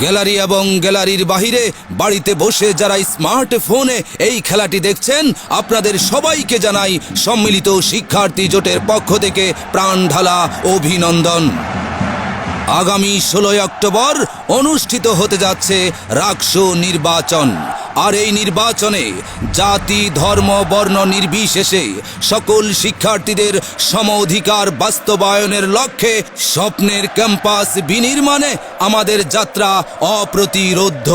Gallery এবং গ্যালারির বাহিরে বাড়িতে বসে যারা স্মার্টফোনে এই খেলাটি দেখছেন, আপনাদের সবাইকে জানাই সম্মিলিত শিক্ষার্থী জোটের পক্ষ থেকে প্রাণ ঢালা অভিনন্দন। আগামী ষোলোই অক্টোবর অনুষ্ঠিত হতে যাচ্ছে রাক্স নির্বাচন। আর এই নির্বাচনে জাতি, ধর্ম, বর্ণ নির্বিশেষে সকল শিক্ষার্থীদের সম অধিকার বাস্তবায়নের লক্ষ্যে স্বপ্নের ক্যাম্পাস বিনির্মাণে আমাদের যাত্রা অপ্রতিরোধ্য।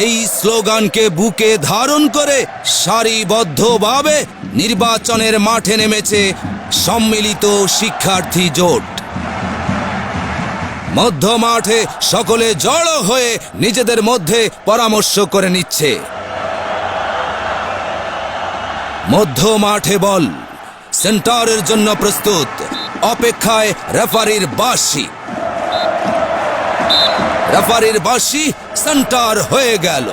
এই স্লোগানকে বুকে ধারণ করে সারিবদ্ধভাবে নির্বাচনের মাঠে নেমেছে সম্মিলিত শিক্ষার্থী জোট। মধ্য মাঠে সকলে জড়ো হয়ে নিজেদের মধ্যে পরামর্শ করে নিচ্ছে। মধ্য মাঠে বল। সেন্টারের জন্য প্রস্তুত। অপেক্ষায় রেফারির বাসি রেফারির বাসি সেন্টার হয়ে গেল।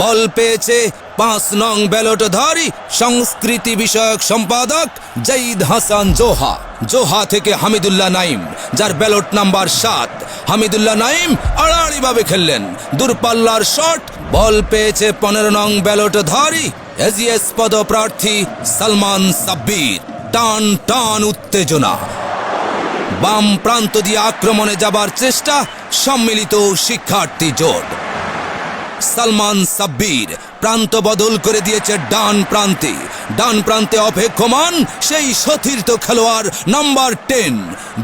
বল পেয়েছে পাঁচ নং ব্যালটধারী, সংস্কৃতি বিষয়ক সম্পাদক জাইদ হাসান জোহা। জোহা থেকে হামিদুল্লাহ নাইম যার ব্যালট নাম্বার সাত। হামিদুল্লাহ নাইম আড়াআড়িভাবে খেললেন। দূরপাল্লার শট, বল পেয়েছে পনেরো নং ব্যালটধারী এজিএস পদপ্রার্থী সালমান সাব্বির। টান টান উত্তেজনা। বাম প্রান্ত দিয়ে আক্রমণে যাবার চেষ্টা, সম্মিলিত শিক্ষার্থী জোট। সালমান সাব্বির প্রান্ত বদল করে দিয়েছে ডান প্রান্তে। ডান প্রান্তে অপেক্ষমান সেই সতীর্থ খেলোয়াড় নাম্বার টেন।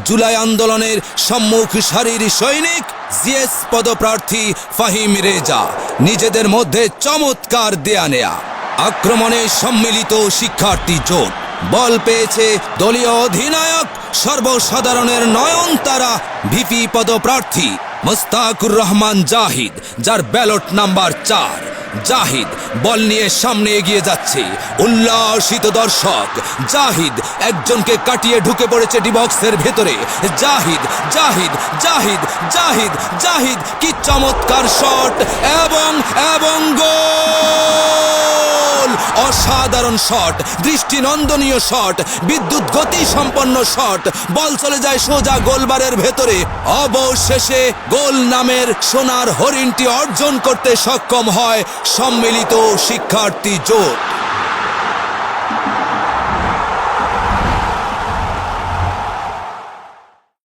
জুলাই আন্দোলনের সম্মুখ সারির সৈনিক জিএস পদপ্রার্থী ফাহিম রেজা। নিজেদের মধ্যে চমৎকার দেয়া নেয়া। আক্রমণে সম্মিলিত শিক্ষার্থী জোট। বল পেয়েছে দলীয় অধিনায়ক, সর্বসাধারণের নয়নতারা ভিপি পদপ্রার্থী মোস্তাকুর রহমান জাহিদ, যার ব্যালট নাম্বার চার। জাহিদ বল নিয়ে সামনে এগিয়ে যাচ্ছে। উল্লাসিত দর্শক, জাহিদ একজনকে কাটিয়ে ঢুকে পড়েছে ডিবক্সের ভেতরে। জাহিদ জাহিদ জাহিদ জাহিদ জাহিদ, কি চমৎকার শট এবং এবং গোল! অসাধারণ শট, দৃষ্টিনন্দনীয় শট, বিদ্যুৎ গতি সম্পন্ন শট, বল চলে যায় সোজা গোলবারের ভেতরে। অবশেষে গোল নামের সোনার হরিণটি অর্জন করতে সক্ষম হয় সম্মিলিত শিক্ষার্থী জোট।